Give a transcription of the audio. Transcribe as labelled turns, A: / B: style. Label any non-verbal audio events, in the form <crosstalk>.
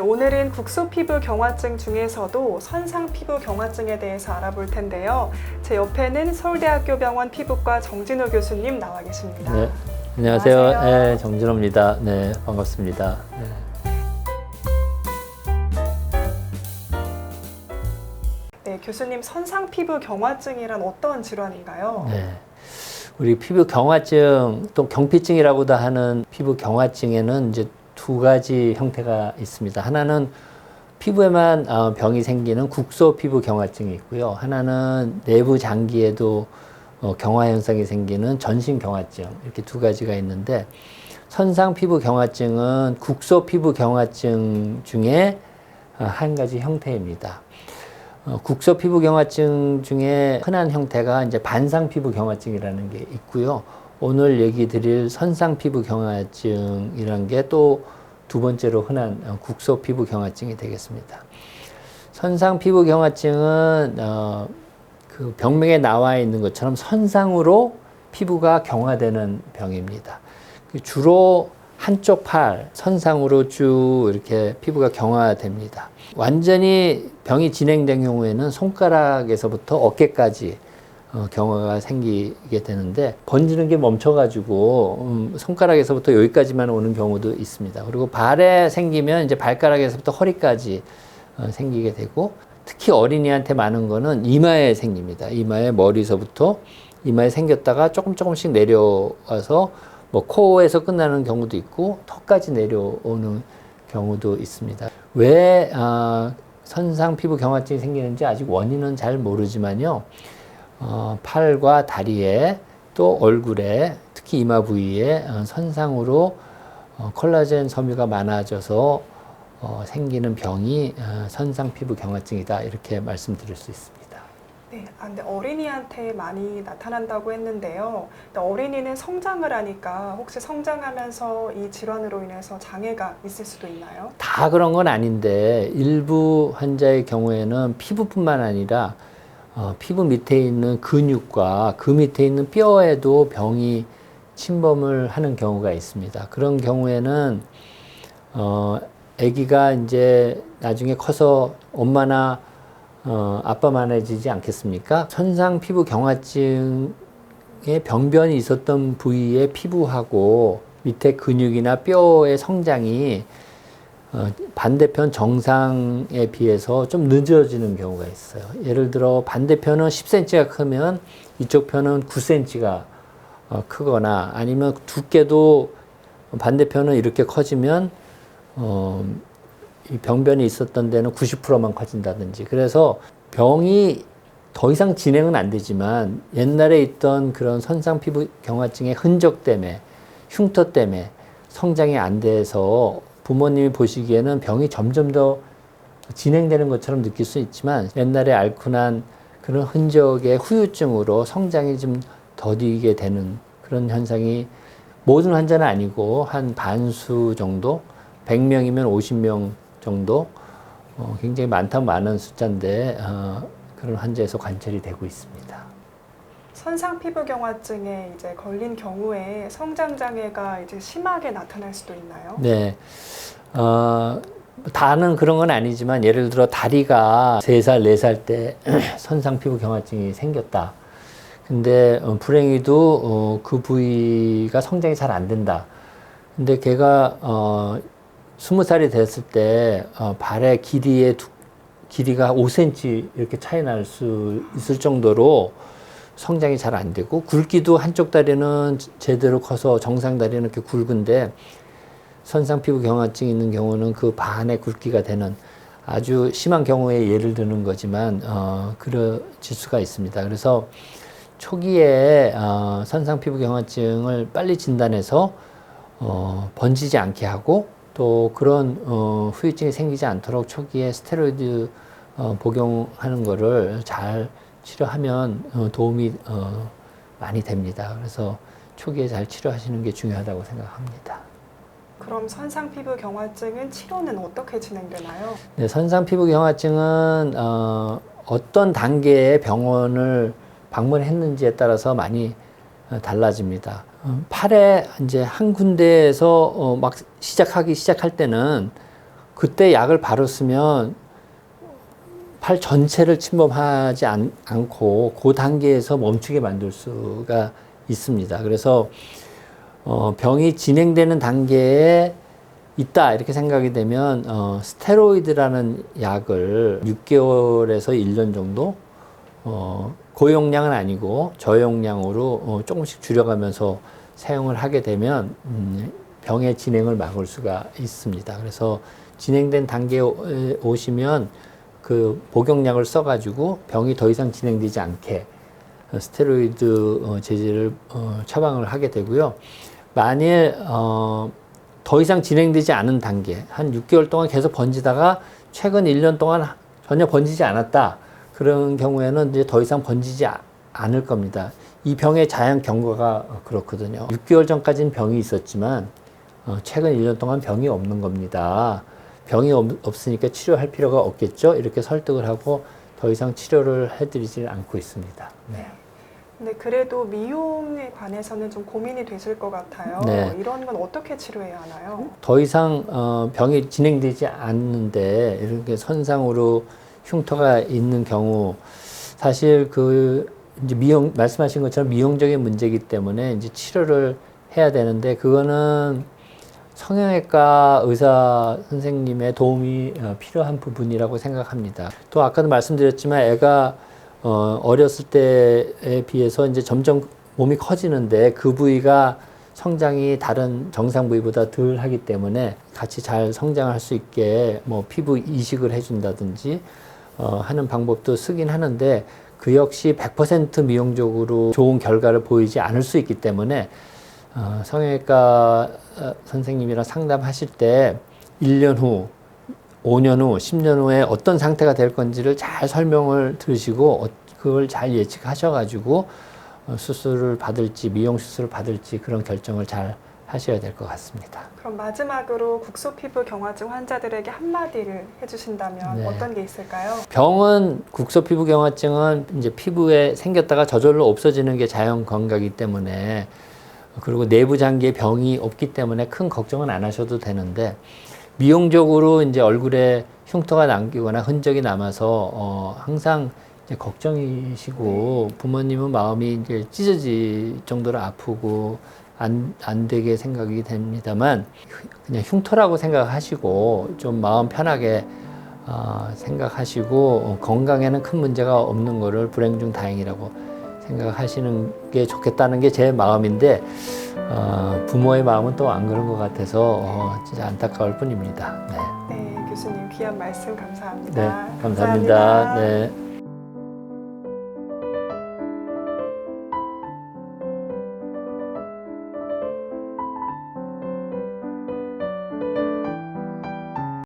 A: 오늘은 국소 피부 경화증 중에서도 선상 피부 경화증에 대해서 알아볼 텐데요. 제 옆에는 서울대학교 병원 피부과 정진호 교수님 나와 계십니다.
B: 네, 안녕하세요.
A: 안녕하세요.
B: 네, 정진호입니다. 네, 반갑습니다. 네.
A: 네, 교수님 선상 피부 경화증이란 어떤 질환인가요?
B: 네. 우리 피부 경화증 또 경피증이라고도 하는 피부 경화증에는 이제 두 가지 형태가 있습니다. 하나는 피부에만 어, 병이 생기는 국소 피부 경화증이 있고요. 하나는 내부 장기에도 어, 경화 현상이 생기는 전신 경화증 이렇게 두 가지가 있는데 선상 피부 경화증은 국소 피부 경화증 중에 어, 한 가지 형태입니다. 어, 국소 피부 경화증 중에 흔한 형태가 이제 반상 피부 경화증이라는 게 있고요. 오늘 얘기 드릴 선상 피부 경화증이라는 게 또 두 번째로 흔한 어, 국소 피부 경화증이 되겠습니다. 선상 피부 경화증은 어, 그 병명에 나와 있는 것처럼 선상으로 피부가 경화되는 병입니다. 그 주로 한쪽 팔 선상으로 쭉 이렇게 피부가 경화됩니다. 완전히 병이 진행된 경우에는 손가락에서부터 어깨까지 어, 경화가 생기게 되는데 번지는 게 멈춰가지고 음, 손가락에서부터 여기까지만 오는 경우도 있습니다. 그리고 발에 생기면 이제 발가락에서부터 허리까지 어, 생기게 되고 특히 어린이한테 많은 거는 이마에 생깁니다. 이마에 머리서부터 이마에 생겼다가 조금 조금씩 내려와서 뭐 코에서 끝나는 경우도 있고 턱까지 내려오는 경우도 있습니다. 왜 아, 선상 피부 경화증이 생기는지 아직 원인은 잘 모르지만요. 어, 팔과 다리에 또 얼굴에 특히 이마 부위에 어, 선상으로 어, 콜라겐 섬유가 많아져서 어, 생기는 병이 어, 선상 피부 경화증이다 이렇게 말씀드릴 수 있습니다.
A: 네, 아, 근데 어린이한테 많이 나타난다고 했는데요. 근데 어린이는 성장을 하니까 혹시 성장하면서 이 질환으로 인해서 장애가 있을 수도 있나요?
B: 다 그런 건 아닌데 일부 환자의 경우에는 피부뿐만 아니라 어, 피부 밑에 있는 근육과 그 밑에 있는 뼈에도 병이 침범을 하는 경우가 있습니다. 그런 경우에는 어, 아기가 이제 나중에 커서 엄마나 어, 아빠만해지지 않겠습니까? 선상 피부 경화증의 병변이 있었던 부위의 피부하고 밑에 근육이나 뼈의 성장이 어, 반대편 정상에 비해서 좀 늦어지는 경우가 있어요. 예를 들어 반대편은 10cm가 크면 이쪽 편은 9cm가 어, 크거나 아니면 두께도 반대편은 이렇게 커지면 어, 이 병변이 있었던 데는 90%만 커진다든지 그래서 병이 더 이상 진행은 안 되지만 옛날에 있던 그런 선상 피부 경화증의 흔적 때문에 흉터 때문에 성장이 안 돼서 부모님이 보시기에는 병이 점점 더 진행되는 것처럼 느낄 수 있지만 옛날에 앓고 난 그런 흔적의 후유증으로 성장이 좀 더디게 되는 그런 현상이 모든 환자는 아니고 한 반수 정도 100명이면 50명 정도 어, 굉장히 많다 많은 숫자인데 어, 그런 환자에서 관찰이 되고 있습니다.
A: 선상 피부 경화증에 이제 걸린 경우에 성장 장애가 이제 심하게 나타날 수도 있나요?
B: 네. 어, 다는 그런 건 아니지만 예를 들어 다리가 3살, 4살 때 <clears throat> 선상 피부 경화증이 생겼다. 근데 어, 불행히도 어, 그 부위가 성장이 잘 안 된다. 근데 걔가 어, 20살이 됐을 때 어, 발의 길이의 두, 길이가 5cm 이렇게 차이 날 수 있을 정도로 성장이 잘 안 되고 굵기도 한쪽 다리는 제대로 커서 정상 다리는 이렇게 굵은데 선상 피부 경화증 있는 경우는 그 반의 굵기가 되는 아주 심한 경우에 예를 드는 거지만 어, 그러질 수가 있습니다. 그래서 초기에 어, 선상 피부 경화증을 빨리 진단해서 어, 번지지 않게 하고 또 그런 어, 후유증이 생기지 않도록 초기에 스테로이드 어, 복용하는 거를 잘 치료하면 어, 도움이 어, 많이 됩니다. 그래서 초기에 잘 치료하시는 게 중요하다고 생각합니다.
A: 그럼 선상 피부 경화증은 치료는 어떻게 진행되나요?
B: 네, 선상 피부 경화증은 어, 어떤 단계의 병원을 방문했는지에 따라서 많이 어, 달라집니다. 어, 팔에 이제 한 군데에서 어, 막 시작하기 시작할 때는 그때 약을 바로 쓰면 팔 전체를 침범하지 않, 않고 그 단계에서 멈추게 만들 수가 있습니다. 그래서 어, 병이 진행되는 단계에 있다 이렇게 생각이 되면 어, 스테로이드라는 약을 6개월에서 1년 정도 어, 고용량은 아니고 저용량으로 어, 조금씩 줄여가면서 사용을 하게 되면 음, 병의 진행을 막을 수가 있습니다. 그래서 진행된 단계에 오- 오시면 그 복용약을 써가지고 병이 더 이상 진행되지 않게 어, 스테로이드 어, 제제를 어, 처방을 하게 되고요. 만일 어, 더 이상 진행되지 않은 단계, 한 6개월 동안 계속 번지다가 최근 1년 동안 전혀 번지지 않았다. 그런 경우에는 이제 더 이상 번지지 아- 않을 겁니다. 이 병의 자연 경과가 어, 그렇거든요. 6개월 전까지는 병이 있었지만 어, 최근 1년 동안 병이 없는 겁니다. 병이 없, 없으니까 치료할 필요가 없겠죠. 이렇게 설득을 하고 더 이상 치료를 해드리지 않고 있습니다. 네.
A: 근데 그래도 미용에 관해서는 좀 고민이 되실 것 같아요.
B: 네.
A: 이런 건 어떻게 치료해야 하나요?
B: 더 이상 어, 병이 진행되지 않는데 이렇게 선상으로 흉터가 있는 경우 사실 그 이제 미용 말씀하신 것처럼 미용적인 문제이기 때문에 이제 치료를 해야 되는데 그거는 성형외과 의사 선생님의 도움이 어, 필요한 부분이라고 생각합니다. 또 아까도 말씀드렸지만 애가 어, 어렸을 때에 비해서 이제 점점 몸이 커지는데 그 부위가 성장이 다른 정상 부위보다 덜 하기 때문에 같이 잘 성장할 수 있게 뭐 피부 이식을 해준다든지 어, 하는 방법도 쓰긴 하는데 그 역시 100% 미용적으로 좋은 결과를 보이지 않을 수 있기 때문에 어, 성형외과 어, 선생님이랑 상담하실 때 1년 후, 5년 후, 10년 후에 어떤 상태가 될 건지를 잘 설명을 들으시고 어, 그걸 잘 예측하셔가지고 어, 수술을 받을지 미용 수술을 받을지 그런 결정을 잘 하셔야 될 것 같습니다.
A: 그럼 마지막으로 국소 피부 경화증 환자들에게 한마디를 해주신다면
B: 네.
A: 어떤 게 있을까요?
B: 병은 국소 피부 경화증은 이제 피부에 생겼다가 저절로 없어지는 게 자연 건강이기 때문에 그리고 내부 장기에 병이 없기 때문에 큰 걱정은 안 하셔도 되는데 미용적으로 이제 얼굴에 흉터가 남기거나 흔적이 남아서 어 항상 걱정이시고 부모님은 마음이 이제 찢어질 정도로 아프고 안, 안 되게 생각이 됩니다만 그냥 흉터라고 생각하시고 좀 마음 편하게 어, 생각하시고 어, 건강에는 큰 문제가 없는 거를 불행 중 다행이라고 생각하시는 게 좋겠다는 게 제 마음인데 어, 부모의 마음은 또 안 그런 것 같아서 어, 진짜 안타까울 뿐입니다. 네,
A: 네, 교수님 귀한 말씀 감사합니다.
B: 네 감사합니다. 네.